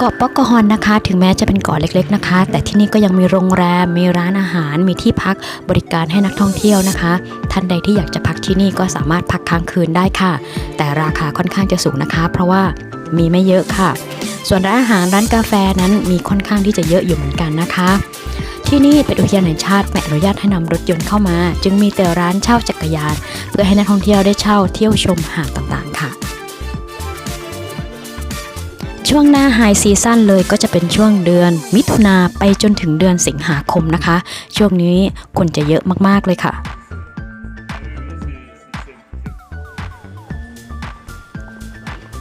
เกาะปอกกฮอนนะคะ ถึงแม้จะเป็นเกาะเล็ก ๆนะคะ แต่ที่นี่ก็ยังมีโรงแรม มีร้านอาหาร มีที่พักบริการให้นักท่องเที่ยวนะคะ ท่านใดที่อยากจะพักที่นี่ก็สามารถพักค้างคืนได้ค่ะ แต่ราคาค่อนข้างจะสูงนะคะ เพราะว่ามีไม่เยอะค่ะ ส่วนร้านอาหารร้านกาแฟนั้นมีค่อนข้างที่จะเยอะอยู่เหมือนกันนะคะ ที่นี่เป็นอุทยานแห่งชาติไม่อนุญาตให้นำรถยนต์เข้ามา จึงมีแต่ร้านเช่าจักรยาน เพื่อให้นักท่องเที่ยวได้เช่าเที่ยวชมหาดต่างๆค่ะ ช่วงหน้าไฮซีซั่นเลยก็จะเป็นช่วงเดือน มิถุนาไปจนถึงเดือนสิงหาคมนะคะ ช่วงนี้คนจะเยอะมากๆเลยค่ะ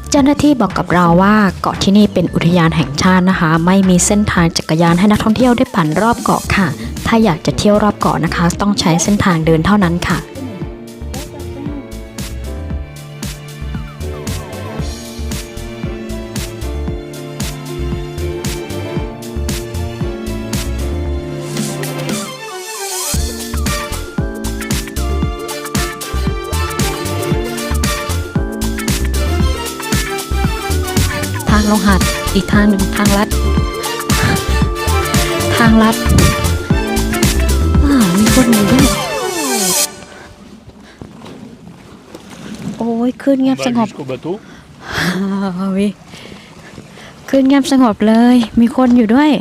เจ้าหน้าที่บอกกับเราว่าเกาะที่นี่เป็นอุทยานแห่งชาตินะคะ ไม่มีเส้นทางจักรยานให้นักท่องเที่ยวได้ปั่นรอบเกาะค่ะ ถ้าอยากจะเที่ยวรอบเกาะนะคะ ต้องใช้เส้นทางเดินเท่านั้นค่ะางลงหัดอีกทางหนึ่งทางลัด ทางลัดอ่ามีคนอยู่ด้วยโอ้ยขึ้นเงียบ On ส va งบ jusqu'au bateau. อ้าววิขึ้นเงียบสงบเลย มีคนอยู่ด้วย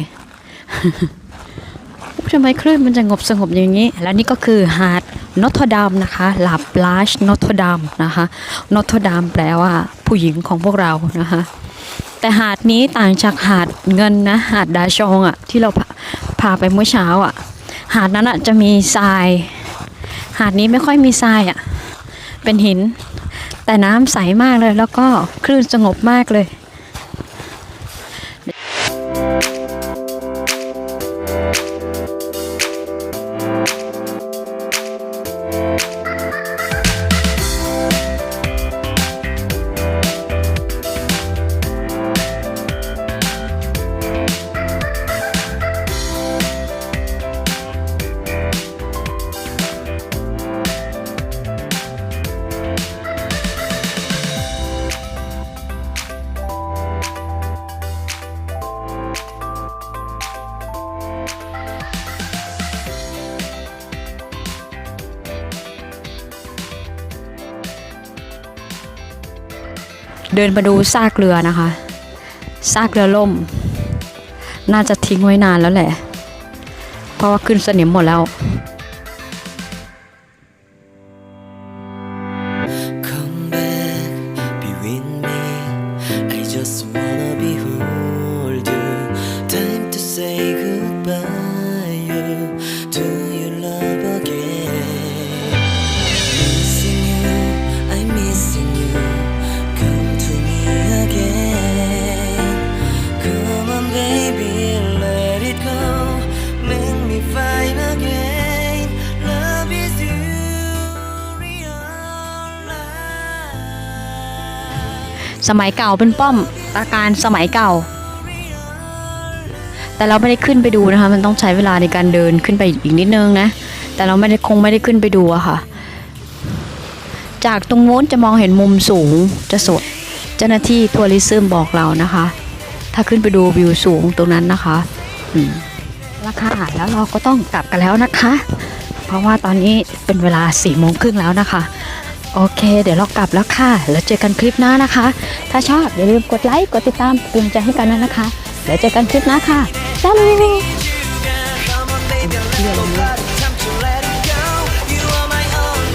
ทำไมคลื่นมันจะงบสงบอย่างนี้ แล้วนี่ก็คือหาดนอตดามนะคะลาปลาชนอตดามนะคะนอตดามแปลว่าผู้หญิงของพวกเรานะคะ แต่หาดนี้ต่างจากหาดเงินนะ หาดดาชองอะ่ะ ที่เราพาพาไปเมื่อเช้าอะ่ะ หาดนั้นอะ่ะจะมีทราย หาดนี้ไม่ค่อยมีทรายอะ่ะ เป็นหิน แต่น้ำใสมากเลย แล้วก็คลื่นสงบมากเลย เดินมาดูซากเรือนะคะ ซากเรือล่ม น่าจะทิ้งไว้นานแล้วแหละ เพราะว่าขึ้นสนิมหมดแล้ว Come back, be with me. I just wanna สมัยเก่าเป็นป้อมปราการสมัยเก่า แต่เราไม่ได้ขึ้นไปดูนะคะ มันต้องใช้เวลาในการเดินขึ้นไปอีกนิดนึงนะ แต่เราไม่ได้คงไม่ได้ขึ้นไปดูอะค่ะ จากตรงโน้นจะมองเห็นมุมสูงจะสวยเจ้าหน้าที่ทัวริซึมบอกเรานะคะ ถ้าขึ้นไปดูวิวสูงตรงนั้นนะคะราคาแล้วเราก็ต้องกลับกันแล้วนะคะ เพราะว่าตอนนี้เป็นเวลาสี่โมงครึ่งแล้วนะคะ โอเค เดี๋ยวเรากลับแล้วค่ะ แล้วเจอกันคลิปหน้านะคะ ถ้าชอบอย่าลืมกดไลค์กดติดตามเป็นกำลังใจให้กันนะนะคะ แล้วเจอกันคลิปหน้าค่ะจ้าลุย